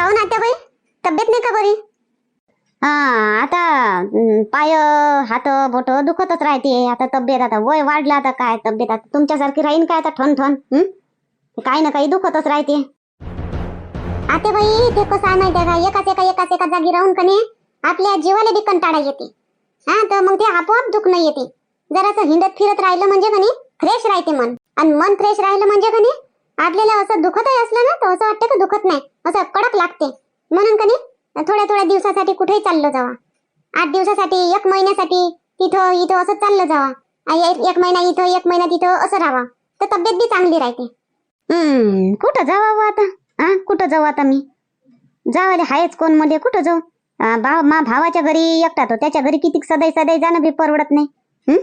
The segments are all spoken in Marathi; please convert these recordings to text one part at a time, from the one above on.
काहून आता बाई? तब्येत नाही का बरी? हा आता हं, पाय हात बोट दुखतच राहते. आता तब्येत आता वय वाढलं आता काय तब्येत? आता तुमच्यासारखी राहीन काय आता ठण ठण हं? काही ना काही दुखतच राहते. आता बाई ते कसं आहे माहितीये का? एकाच एका एकाच एका जागी राहून कने आपल्या जीवाला बी कंटाळा येते. हा तर मग ते आपोआप दुखणं येते. जरासं हिंडत फिरत राहिलं म्हणजे कने फ्रेश राहते मन. आणि मन फ्रेश राहिलं म्हणजे कने आपल्याला असं दुखतही असलं ना तर असं वाटतं का दुखत नाही. असं कडक लागते. म्हणून कधी थोड्या थोड्या दिवसासाठी कुठेही चाललो जावा. आठ दिवसासाठी एक महिन्यासाठी तिथं इथं असं चाललं जावा. एक महिना इथं एक महिना तिथं असं राहावा. तर तब्येत बी चांगली राहते. हम्म कुठं जावा आता? हा कुठं जाऊ आता मी? जावाले हायच कोणमध्ये कुठं जाऊ? भाव मा भावाच्या घरी एकटा तो त्याच्या घरी किती सदै सदै जाणं बी परवडत नाही. हम्म?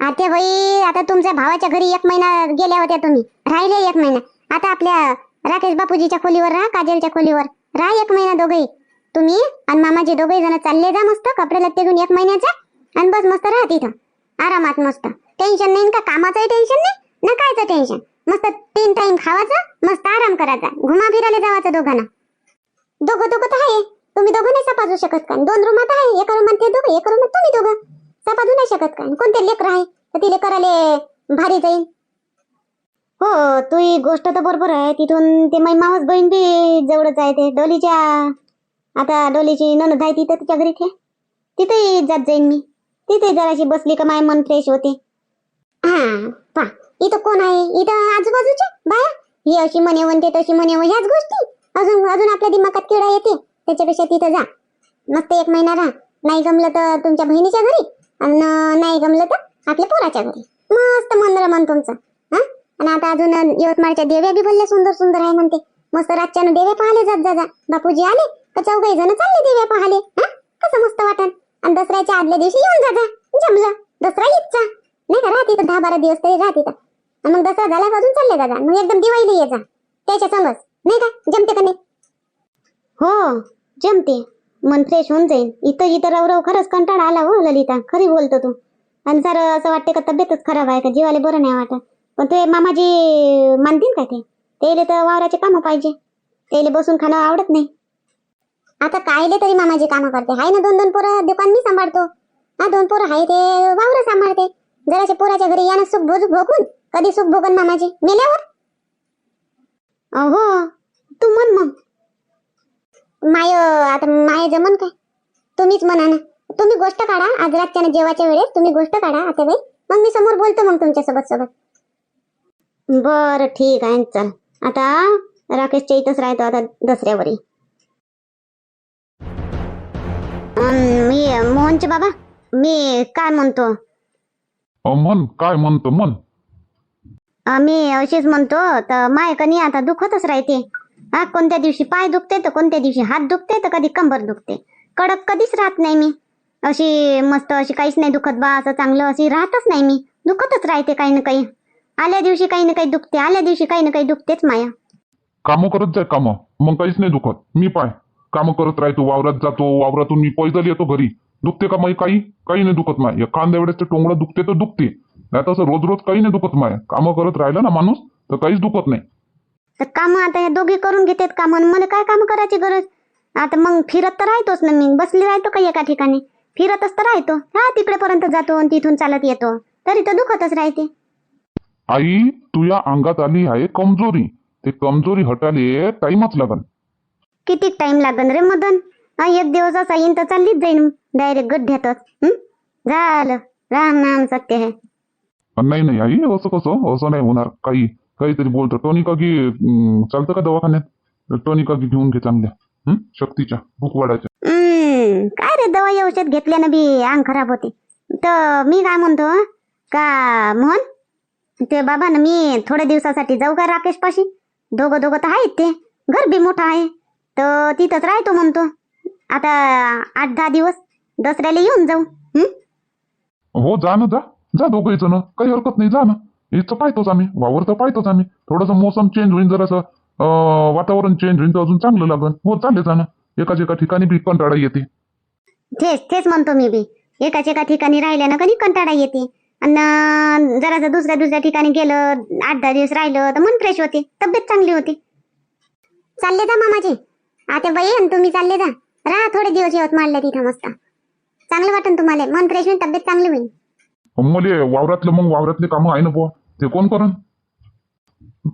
अरे भाई आता तुमच्या भावाच्या घरी एक महिना गेल्या होत्या तुम्ही. राहिले एक महिना. आता आपल्या राकेश बापूजीच्या खोलीवर राहा काजलच्या खोलीवर. राहा एक महिना दोघही. तुम्ही आणि मामाचे दोघे जण चालले जा मस्त कपडे लत्ते घेऊन एक महिन्याचा आणि बस मस्त राहा तिथं. आरामात मस्त. टेन्शन नाही का? कामाचंही टेन्शन नाही ना कायचं टेन्शन मस्त तीन टाइम खावाचं मस्त आराम करायचा. घुमा फिरायला जावाचं दोघांना. दोघं दोघं तर आहे. तुम्ही दोघं नाही सपाजू शकत का? दोन रूमात आहे. एका रूमात ते दोघं एका रूमात तुम्ही दोघं. तपासू नाही शकत का? कोणते लेकर आहे? तर तिले करायला भारी जाईल हो तू ही गोष्ट तर बरोबर आहे. तिथून ते माझी मावस बहीण बी जवळच आहे ते. डोलीच्या आता डोलीची ननद आहे तिथं तिच्या घरी ते तिथेही जात जाईन मी. तिथे जराशी बसली का माय मन फ्रेश होते. हा पा इथं कोण आहे? इथं आजूबाजूचे? बाया ही अशी म्हणे म्हणते तशी म्हणे ह्याच गोष्टी. अजून अजून आपल्या दिमागात किडा येते. त्याच्यापेक्षा तिथं जा. मस्त एक महिना राहा. नाही जमलं तर तुमच्या बहिणीच्या घरी. आणि नाही जमलं तर आपल्या पोराच्या घरी. मस्त मन रमन तुमचं हा? आणि आता अजून यवतमाळच्या देव्या बी भरल्या सुंदर सुंदर आहे म्हणते. मस्त रातच्यानं देव्या पाहले जात जा बापूजी आले का चौघही जण चालले देव्या पाहले हा? कसं मस्त वाटन. आणि दसऱ्याच्या आदल्या दिवशी येऊन जा जमलं. दसरा ईदचा नाही का राहते दहा बारा दिवस तरी राहते का मग दसरा झाला अजून चालले जा. मग एकदम दिवाळीला ये जा. त्याच्या समज. नाही का? जमते का नाही? हो जमते. मन फ्रेश होऊन जाईल इथं इथं रवरव खरंच कंटाळा आला हो ललिता. खरी बोलतो तू. आणि सर असं वाटते का तब्येतच खराब आहे का? जीवाला बरं नाही वाटत. पण ते मामाजी मानतील का ते? त्याला तर वावराचे कामं पाहिजे. त्याला बसून खाणं आवडत नाही. आता कायले तरी मामाजी कामं करते. हाय ना दोन दोन पोरं दुकान मी सांभाळतो. हा दोन पोरं हाय ते वावर सांभाळते. जराशे पोराच्या घरी यानं सुख भोजू भोगून कधी सुख भोगन मामाजी? मेल्यावर? हो तू म्हण मग. माय आता माय जमन काय? तुम्हीच म्हणा ना. तुम्ही गोष्ट काढा आज रातच्या जेवाच्या वेळेस. तुम्ही गोष्ट काढा आता बाई. मग मी समोर बोलतो मग तुमच्यासोबत. सोबत बर ठीक आहे चल. आता राकेशच्या इथंच राहतो आता दसऱ्यावरी. मी मोहनचे बाबा? मी काय म्हणतो? मन काय म्हणतो मन मी अशीच म्हणतो तर माय कनी आता दुखतच राहते. हा कोणत्या दिवशी पाय दुखते तर कोणत्या दिवशी हात दुखते तर कधी कंबर दुखते कडक कधीच राहत नाही मी. अशी मस्त अशी काहीच नाही दुखत बा असं चांगलं अशी राहतच नाही मी. दुखतच राहते काही ना काही. आल्या दिवशी काही ना काही दुखते आल्या दिवशी काही ना काही दुखतेच माया. कामं करत जाय कामं. मग काहीच नाही दुखत. मी पाय. कामं करत राहतो वावरात जातो वावरातून मी पैदल येतो घरी. दुखते का माई काही? काही नाही दुखत माय. एखाद्या खांद्या वेळेस टोंगडं दुखते तर दुखते. नाही तसं रोज रोज काही नाही दुखत माय. कामं करत राहिलं ना माणूस तर काहीच दुखत नाही. तर काम आता हे दोघे करून घेतात काम मला काय काम करायची गरज? आता मग फिरत तर राहतोच ना मी. बसली राहतो का एका ठिकाणी? फिरतच तर राहतो. हा तिकडेपर्यंत जातो आणि तिथून चालत येतो. तरी तर दुखतच राहते. आई तुझ्या अंगात आली आहे कमजोरी. ते कमजोरी हटाले टाइमच लागन. किती टाइम लागन रे मदन? एक दिवस असा येईन तर चाललीच जाईन. डायरेक्ट गड्ढ्यातच? झालं. राम नाम सत्य आहे नाही नाही आई असं कसं? असं नाही होणार. काही काहीतरी बोलतो. टोनिका अं, चालतं का दवाखान्यात? टोनिका घे घेऊन घे चांगल्या? शक्तीच्या भूक वाढायच्या. काय रे दवाई औषध घेतल्यानं बी अंग खराब होते. तर मी काय म्हणतो का मोहन ते बाबा ना मी थोड्या दिवसासाठी जाऊ का राकेश पाशी दोघं दोघं तर आहेत ते. घर बी मोठं आहे. तर तिथंच राहतो म्हणतो. आता आठ दहा दिवस दसऱ्याला येऊन जाऊ. हं? जा ना जा. जा जण. काही हरकत नाही जा ना. इथं पाहतोच आम्ही. वावर तर पाहतोच आम्ही. थोडंसं मोसम चेंज होईल जरासं वातावरण चेंज होईल तर अजून चांगलं लागेल हो चालेल जाणं. एकाच एका ठिकाणी बी कंटाळा येते. तेच तेच म्हणतो मी बी. एकाच एका ठिकाणी राहिल्यानं कधी कंटाळा येते? आणि जरासं दुसऱ्या दुसऱ्या ठिकाणी गेलं आठ दहा दिवस राहिलं तर मन फ्रेश होते. तब्येत चांगली होती. चालले जा मामाजी. आता बाई आणि तुम्ही चालले जा. राहा थोडे दिवस यवतमाळला तिथं मस्त. चांगलं वाटेल तुम्हाला. मन फ्रेश होईल तब्येत चांगली होईल मले वावरातलं मग वावरातले कामं आहे ना बुवा. ते कोण करण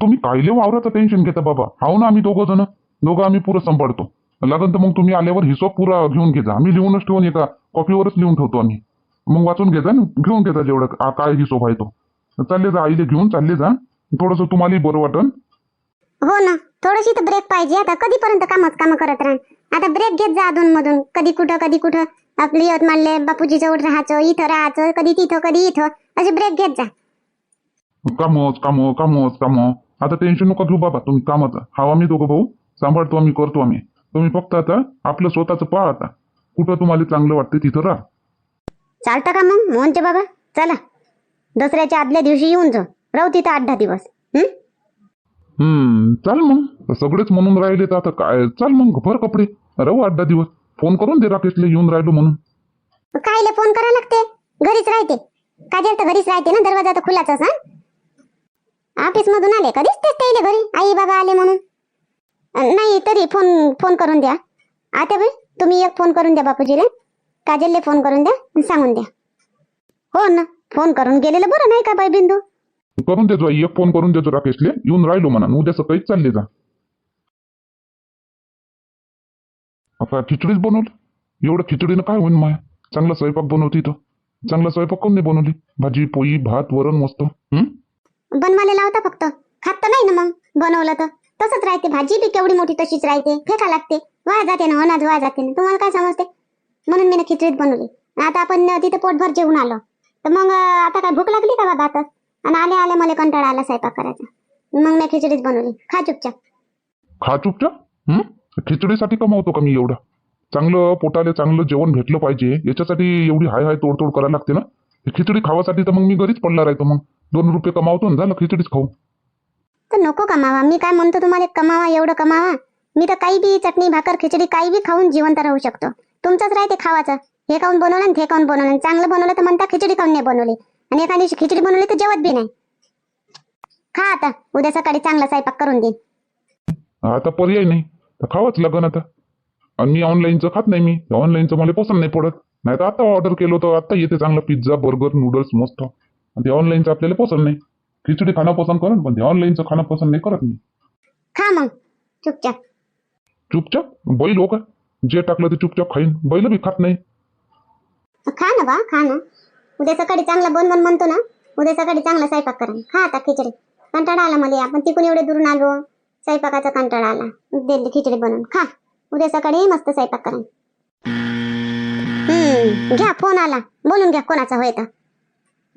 तुम्ही कायले वावराचं टेन्शन घेता बाबा? हाव ना आम्ही दोघं जण. दोघं आम्ही पुरं सांभाळतो. लागन तर मग तुम्ही आल्यावर हिशोब पुरा घेऊन घेजा. आम्ही लिहूनच ठेवून एका कॉपीवरच लिहून ठेवतो आम्ही. मग वाचून घेजा ना. घेऊन घेजा जेवढं काय हिशोब आहे तो. चालले जा आईले घेऊन चालले जा. थोडंसं तुम्हालाही बरं वाटन. हो ना. थोडीशी तर ब्रेक पाहिजे. आता कधीपर्यंत कामच काम करत राहा आता ब्रेक घेत जा अधून मधून. कधी कुठं कधी कुठं. आपली यवतमाळले बापूजी जवळ राहायचं इथं राहायचं कधी तिथं कधी इथं. असे ब्रेक घेत जा. कामच कामं कामच कामं आता टेन्शन नका घेऊ बाबा तुम्ही कामाचं. हाव आम्ही दोघं भाऊ. सांभाळतो आम्ही करतो आम्ही. तुम्ही फक्त आता आपलं स्वतःचं पहा आता. कुठं तुम्हाला चांगलं वाटतं तिथं राहा. चालतं का मग? मोहनचे बाबा? चला. दसऱ्याच्या आदल्या दिवशी येऊन जा. राहू तिथं आठ दहा दिवस. हं? हम्म चाल मग. सगळेच म्हणून राहिले तर आता काय? चाल मग भर कपडे. राहू आठ दहा दिवस. फोन करून दे राकेशला येऊन राहिलो म्हणून. कायले फोन करा लागते? घरीच राहते. काजल तर घरीच राहते ना दरवाजा तर खुलाच हा ऑफिस मधून आले कधीच तेच त्याले घरी. आई बाबा आले म्हणून. नाही तरी फोन फोन करून द्या. आता बाई तुम्ही एक फोन करून द्या बापूजीला. काजलले फोन करून द्या आणि सांगून द्या. हो ना फोन करून गेलेलं बरं नाही का बाई बिंदू? करून देतो आई एक फोन करून देतो राकेशले. येऊन राहिलो म्हणा उद्या सकाळीच चालले जा. आता खिचडीच बनवली. एवढं खिचडीनं काय होईन माया? चांगला स्वयंपाक बनवती तर चांगला स्वयंपाक कोण नाही बनवली? भाजी पोळी भात वरण मस्त? बनवायला लावता फक्त. खात तर नाही ना मग. बनवलं तर. तसंच राहते. भाजी बी केवढी मोठी तशीच राहते. फेका लागते. वाया जाते ना अनाज वाया जाते ना. तुम्हाला काय समजते? म्हणून मी ना खिचडीत बनवली. आता आपण तिथे पोटभर जेवून आलो. तर मग आता काय भूक लागली का बाबा आता? आणि आले आले मला कंटाळा आला स्वयंपाक करायचा. मग मी खिचडीच बनवली. खा चुपचाप. खा चुपचाप? खिचडीसाठी कमावतो का मी एवढा? चांगलं पोटाला चांगलं जेवण भेटलं पाहिजे याच्यासाठी एवढी हाय हाय तोडतोड करायला लागते ना? हे खिचडी खावासाठी तर मग मी घरीच पडला राहतो मग. दोन रुपये कमावतो ना झालं खिचडीच खाऊ. तर नको कमावा. मी काय म्हणतो तुम्हाला कमावा एवढं कमावा? मी तर काही बी चटणी भाकर खिचडी काही बी खाऊन जिवंत राहू शकतो. तुमचंच राहते खावाचं. हे खाऊन बनवलं आणि ते खाऊन बनवलं. चांगलं बनवलं तर म्हणता खिचडी खाऊन नाही बनवली. आणि एखादी खिचडी बनवली तर जेवत बी नाही. खा आता. उद्या सकाळी चांगला स्वयंपाक करून देईन आता पर्याय नाही. तर खावंच लागन आता. आणि मी ऑनलाईनचं खात नाही मी. ऑनलाईनचं मला पसंत नाही पडत. नाही तर आता ऑर्डर केलं तर आता येते चांगलं पिझ्झा बर्गर नूडल्स मस्त. आणि ते ऑनलाईनचं आपल्याला पसंत नाही. खिचडी खाणं पसंत करत पण ते ऑनलाईनचं खाणं पसंत नाही करत मी. खा मग. चुपचाप. चुपचाप? बैल हो का? जे टाकलं ते चुपचाप खाईन. बैल बी खात नाही. खा ना बा खा ना. उद्या सकाळी चांगला बनवून म्हणतो ना उद्या सकाळी चांगला स्वयंपाक करा खा आता खिचडी. कंटाळा आला मला आपण तिकून एवढे दुरून आलो. स्वयंपाकाचा कंटाळा आला. दिली खिचडी बनवून खा. उद्या सकाळी मस्त स्वयंपाक करा हम्म घ्या फोन आला. बोलून घ्या कोणाचा होय तर.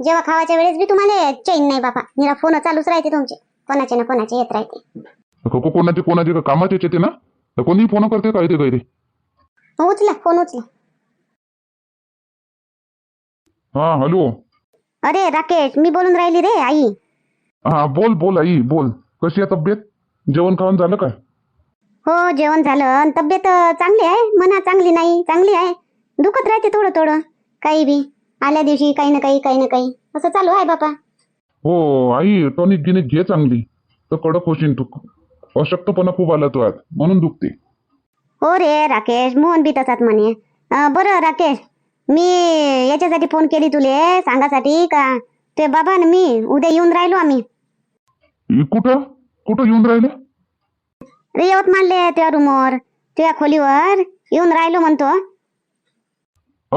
जेव्हा खावाच्या वेळेस बी तुम्हाला चैन नाही बाबा. निरा फोन चालूच राहते तुमचे. कोणाचे ना कोणाचे येत राहते. को- कोणाचे कोणाचे का कामाचे येते ना? तर कोणी फोन करते काय ते गैरे उचला फोन उचला. हा हॅलो. अरे राकेश मी बोलून राहिली रे आई. हा बोल बोल आई बोल. कशी आहे तब्येत? जेवण खावण झालं काय? हो जेवण झालं. तब्येत अं, चांगली आहे? म्हणा चांगली नाही चांगली आहे. दुखत राहते थोडं थोडं. काही बी. आल्या दिवशी काही ना काही काही ना काही. असं चालू आहे बापा. हो आई टॉनिक गिनिक घे चांगली. तर कडक होशील तू. अशक्तपणा खूप आला तो आज. म्हणून दुखते. हो रे राकेश. मोहन बी तसाच म्हणे. अं, बरं राकेश. मी याच्यासाठी फोन केली तुले सांगासाठी का? ते बाबा न मी. उद्या येऊन राहिलो आम्ही. इ- कुठं? कुठं येऊन राहिले? रे यवतमाळले तुझ्या रूमवर तुझ्या खोलीवर. येऊन राहिलो म्हणतो.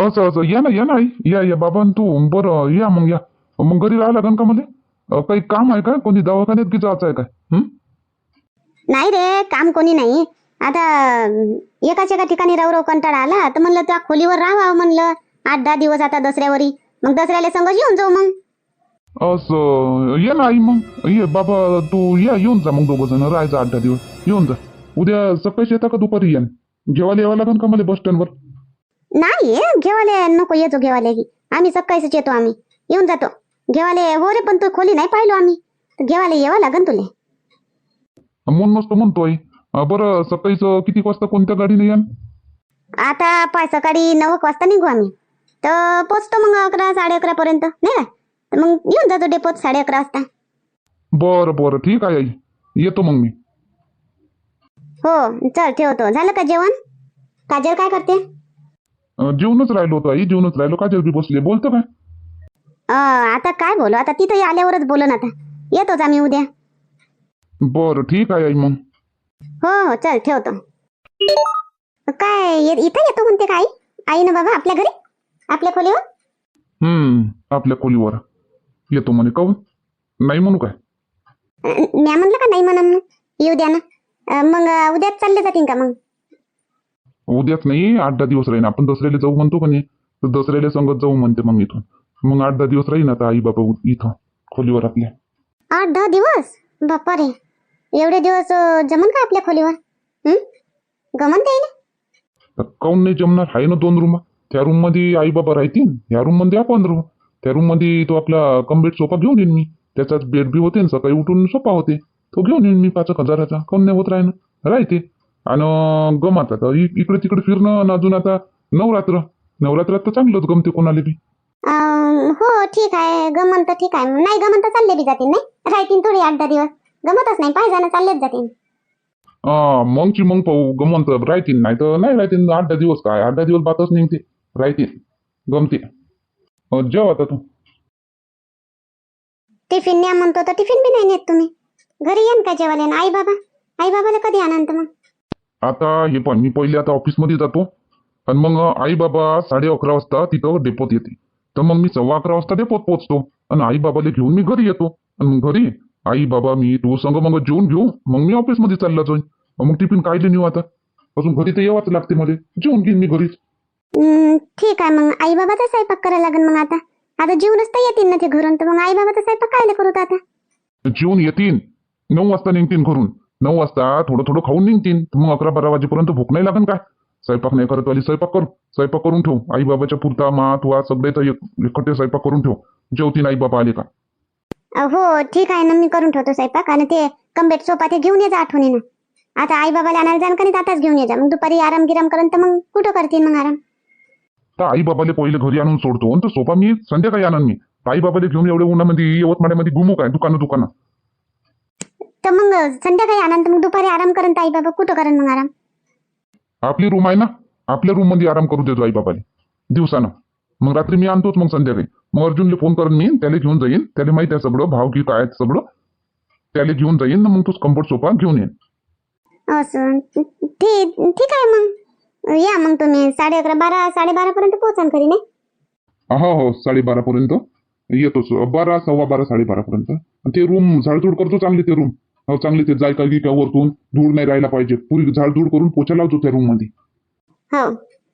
असं असं या ना या ना आई. या या बाबा न तू. बरं या मग या. मग घरी राहा लागन का मला? अं, काही काम आहे का? कोणी दवाखान्यात की जायचं आहे काय? हं? नाही रे काम कोणी नाही. आता एकाच एका ठिकाणी राहू राहू कंटाळा आला. तर म्हणलं त्या खोलीवर राहावं म्हणलं. आठ दहा दिवस आता दसऱ्यावरी. मग दसऱ्याला संघ येऊन जाऊ मग. असं ये ना आई मग ये बाबा तू या येऊन जा मग दोघं जण राहायचं आठ दहा दिवस येऊन जा उद्या सकाळी येता का दुपारी या जेवायला यावं लागेल का मला बस स्टँडवर नाही घेवाले नको येतो घेवाले की आम्ही सकाळीच येतो आम्ही येऊन जातो घेवाले हो रे पण तू खोली नाही पाहिलो आम्ही घेवाले यावं लागन तुले म्हणून नसतो म्हणतोय बरं सकाळीच किती वाजता कोणत्या गाडीने या आता पाय सकाळी नऊ वाजता निघू आम्ही तर पोचतो मग अकरा साडे अकरा पर्यंत नाही का मग येऊन जातो डेपोत साडे अकरा वाजता. बरं बरं. ठीक आहे आई. येतो मग मी. हो चल ठेवतो. झालं का जेवण? काजल काय करते? अं, जेवूनच राहिलो होतो आई. जेवूनच राहिलो. का बी बसले. बोलतो काय अं, आता काय बोलू? आता तिथं आल्यावरच बोलू ना आता. येतोच आम्ही उद्या. बरं ठीक आहे आई मग. हो हो चल ठेवतो. काय ये- इथं येतो म्हणते का आई? आई ना बाबा आपल्या घरी? आपल्या खोलीवर? हम्म आपल्या खोलीवर. येतो म्हणे काहून? नाही म्हणू काय? म्या म्हणलं का नाही म्हणा म्हणून? येऊ द्या ना. अं, मग उद्याच चालले जातील का मग? उद्याच नाही आठ दहा दिवस राहीन. आपण दसऱ्याला जाऊ म्हणतो का नाही तर दसऱ्याला संगत जाऊ म्हणते मग इथून. मग आठ दहा दिवस राहीन आता आई बाबा इथं खोलीवर आपल्या. आठ दहा दिवस? बाप्पा रे एवढे दिवस अं, जमन का आपल्या खोलीवर? हं? गमन ते ना? तर काऊन नाही जमणार? आहे ना दोन रूम. त्या रूममध्ये आई बाबा राहतील. या रूममध्ये आपण राहू. त्या रूममध्ये तो आपला कम्बेट सोफा घेऊन येईन मी. त्याचाच बेड बी होते न सकाळी उठून सोफा होते. तो घेऊन येईन मी पाच एक हजाराचा. काऊन नाही होत राहणं राहते. आणि गमात आता. इकडे तिकडे फिरणं आणि अजून आता नवरात्र. नवरात्रात तर चांगलंच गमते कोणाला बी. हो ठीक आहे. गमन तर ठीक आहे. नाही गमन तर चालले बी जातील नाही? राहतील थोडी आठ दहा दिवस. गमतच नाही. पाहिजे ना चाललेच जातील. मगची मग पाहू. गमन तर राहतील. नाही तर नाही राहतील. आठ दहा दिवस काय? आठ दहा दिवस बातच निघते राहतील. गमते जेव आता तू. टिफिन न्या म्हणतो तर टिफिन बी नाही नेत तुम्ही. घरी येईन का जेवायला? आई बाबा? आई बाबाला कधी आनंद मग? आता हे पण मी पहिले आता ऑफिसमध्ये जातो. आणि मग आई बाबा साडे अकरा वाजता तिथं डेपोत येते. तर मग मी सव्वा अकरा वाजता डेपोत पोहोचतो. आणि आई बाबाला घेऊन मी घरी येतो. आणि मग घरी आई बाबा मी तू संग मग जेवून घेऊ. मग मी ऑफिसमध्ये चालला जाईन. मग टिफिन कायले नेऊ आता? अजून घरी तर यावंच लागते मला. जेवून घेईन मी घरीच. हं, ठीक आहे मग. आई बाबाचा स्वयंपाक करायला लागेल मग आता. आता जीवनच तर येतील ना ते घरून तर मग आई बाबाचा स्वयंपाक कायले करू तर आता? जेवून येतील. नऊ वाजता निघतील घरून. नऊ वाजता थोडं थोडं खाऊन निघतील. मग अकरा बारा वाजेपर्यंत भूक नाही लागेल काय स्वयंपाक नाही करत वाली स्वयंपाक कर. स्वयंपाक करून ठेव. आई बाबाच्या पुरता मा तुवा सगळे तर एकटे स्वयंपाक करून ठेव. जेवतील आई बाबा आले का? हो ठीक आहे ना मी करून ठेवतो स्वयंपाक. आणि ते कंबेट सोपा ते घेऊन ये जा आठवणीनं. आता आई बाबाला आणायला जाण का नाही आताच घेऊन ये जा. मग दुपारी आराम गिराम करून तर मग कुठं करतील मग आराम? तर आई बाबाले पहिले घरी आणून सोडतो. आणि तो सोफा मी संध्याकाळी आणन मी. तर आई बाबाले घेऊन एवढ्या उन्हामध्ये यवतमाळ्यामध्ये घुमू काय दुकानं दुकानं. तर मग संध्याकाळी तर मग दुपारी आराम करून आई बाबा कुठं करण मग आराम? आपली रूम आहे ना? आपल्या रूममध्ये आराम करू देतो आई बाबाले दिवसानं. मग रात्री मी आणतोच मग संध्याकाळी. मग अर्जुनला फोन करून मी त्याला घेऊन जाईन. त्याला माहीत आहे सगळं भाव की काय सगळं. त्याला घेऊन जाईन मग तोच कम्फर्ट सोफा घेऊन येईन असं. ठीक आहे मग. या मग तुम्ही साडे अकरा बारा साडेबारा पर्यंत पोहोचाल घरी नाही? हो हो साडेबारा पर्यंत. येतोच बारा सव्वा बारा साडेबारा पर्यंत. ते रूम झाडझूड करतो चांगली ते रूम. हो चांगली ते जाय का की का वरतून धूळ नाही राहायला पाहिजे. पुरी झाडझूड करून पोचा लावतो त्या रूममध्ये. हो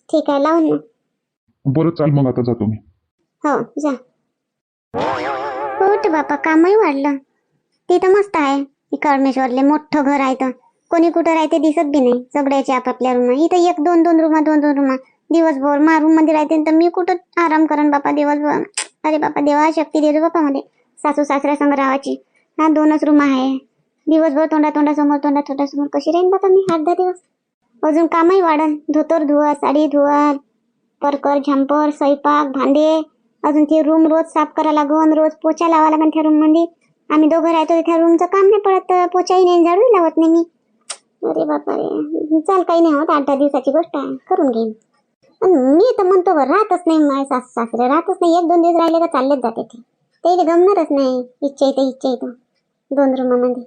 ठीक आहे लावून ना बरं चाल मग आता जातो मी. हो जा. उठ बापा कामही वाढलं. तिथं मस्त आहे. कळमेश्वरले मोठं घर आहे तर कोणी कुठं राहते दिसत बी नाही सगळ्याचे आपापल्या रूम इथं एक दोन दोन रूम दोन दोन रूम दिवसभर मा रूममध्ये राहते तर मी कुठं आराम करण बापा दिवसभर? अरे बापा देवा शक्ती दे बापा मध्ये. सासू सासऱ्या संग राहायची. हा दोनच रूम आहे. दिवसभर तोंडा तोंडासमोर तोंडा तोंडासमोर कशी राहीन बापा मी आठ दहा दिवस? अजून कामही वाढन. धोतर धुवा साडी धुवा परकर झंपर स्वयंपाक भांडे. अजून ते रूम रोज साफ करा लागन रोज पोचा लावा लागन त्या रूममध्ये. आम्ही दोघं राहतो त्या रूमचं काम नाही पडत तर पोचाही नाही झाडूही लावत नाही मी. अरे बापरे. चाल काही नाही होत. आठ दहा दिवसाची गोष्ट आहे. करून घेईन. पण मी तर म्हणतो बरं राहतच नाही माझे सासू सासरे. राहतच नाही. एक दोन दिवस राहिले का चाललेच जाते ते. ते गमणारच नाही. इच्छा इथे इच्छा येतं दोन रूमामध्ये.